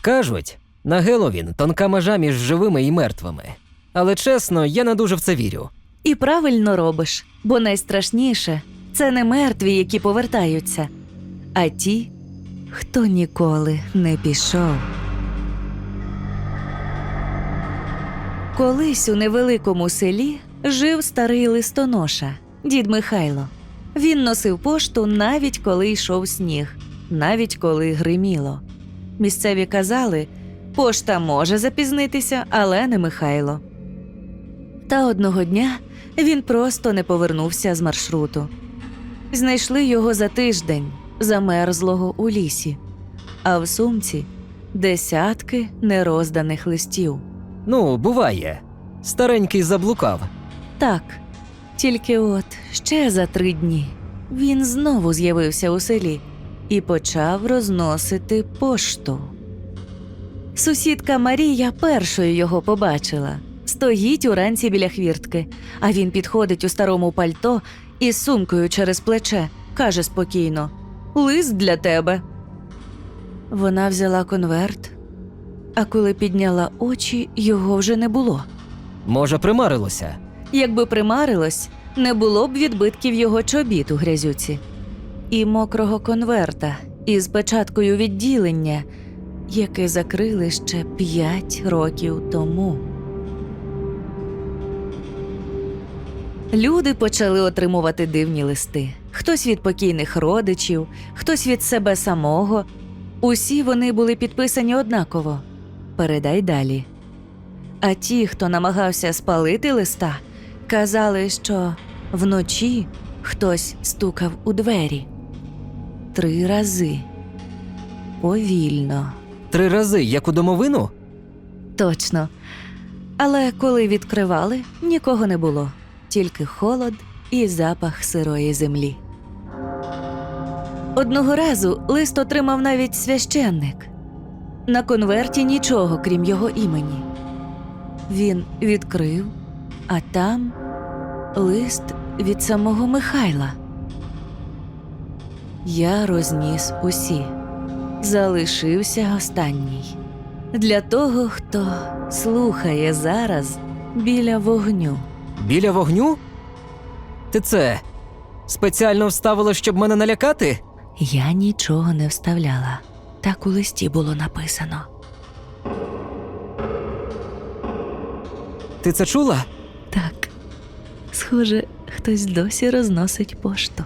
Кажуть, на Геловін тонка межа між живими і мертвими. Але чесно, я не дуже в це вірю. І правильно робиш, бо найстрашніше це не мертві, які повертаються, а ті, хто ніколи не пішов. Колись у невеликому селі жив старий листоноша, дід Михайло. Він носив пошту навіть коли йшов сніг, навіть коли гриміло. Місцеві казали, пошта може запізнитися, але не Михайло. Та одного дня він просто не повернувся з маршруту. Знайшли його за тиждень, замерзлого у лісі, а в сумці десятки нерозданих листів. Ну, буває. Старенький заблукав. Так, тільки от ще за три дні він знову з'явився у селі і почав розносити пошту. Сусідка Марія першою його побачила. Стоїть уранці біля хвіртки, а він підходить у старому пальто із сумкою через плече, каже спокійно: Лист для тебе. Вона взяла конверт, а коли підняла очі, його вже не було. Може, примарилося. Якби примарилось, не було б відбитків його чобіт у грязюці. І мокрого конверта із печаткою відділення, яке закрили ще п'ять років тому. Люди почали отримувати дивні листи. Хтось від покійних родичів, хтось від себе самого. Усі вони були підписані однаково. Передай далі. А ті, хто намагався спалити листа, казали, що вночі хтось стукав у двері. Три рази. Повільно. Три рази, як у домовину? Точно. Але коли відкривали, нікого не було, тільки холод і запах сирої землі. Одного разу лист отримав навіть священник. На конверті нічого, крім його імені. Він відкрив, а там лист від самого Михайла. Я розніс усі. Залишився останній. Для того, хто слухає зараз біля вогню. Біля вогню? Ти це спеціально вставила, щоб мене налякати? Я нічого не вставляла. Так у листі було написано. Ти це чула? Так, схоже, хтось досі розносить пошту.